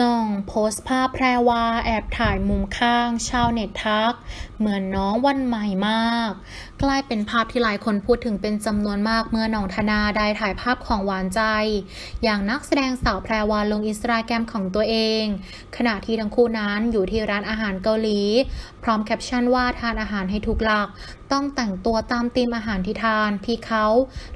น้องโพสต์ภาพแพรวาแอบถ่ายมุมข้าง ชาวเน็ตทัก เหมือนน้องวันใหม่มาก กลายเป็นภาพที่หลายคนพูดถึงเป็นจำนวนมากเมื่อน้องธนาได้ถ่ายภาพของหวานใจ อย่างนักแสดงสาวแพรวาลงอินสตาแกรมของตัวเอง ขณะที่ทั้งคู่นั้นอยู่ที่ร้านอาหารเกาหลี พร้อมแคปชั่นว่าทานอาหารให้ถูกหลัก ต้องแต่งตัวตามธีมอาหารที่ทาน พี่เขา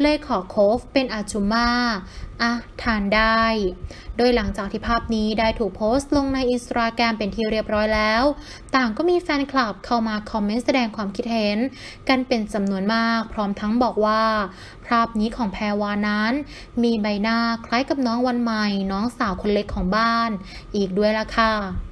เลยขอโคฟเป็นอาจุมา อะทานได้ โดยหลังจากที่ภาพนี้ได้ถูกโพสต์ลงในอินสตาแกรมเป็นที่เรียบร้อยแล้ว ต่างก็มีแฟนคลับเข้ามาคอมเมนต์แสดงความคิดเห็น กันเป็นจำนวนมาก พร้อมทั้งบอกว่า ภาพนี้ของแพรวานั้น มีใบหน้าคล้ายกับน้องวันใหม่ น้องสาวคนเล็กของบ้าน อีกด้วยล่ะค่ะ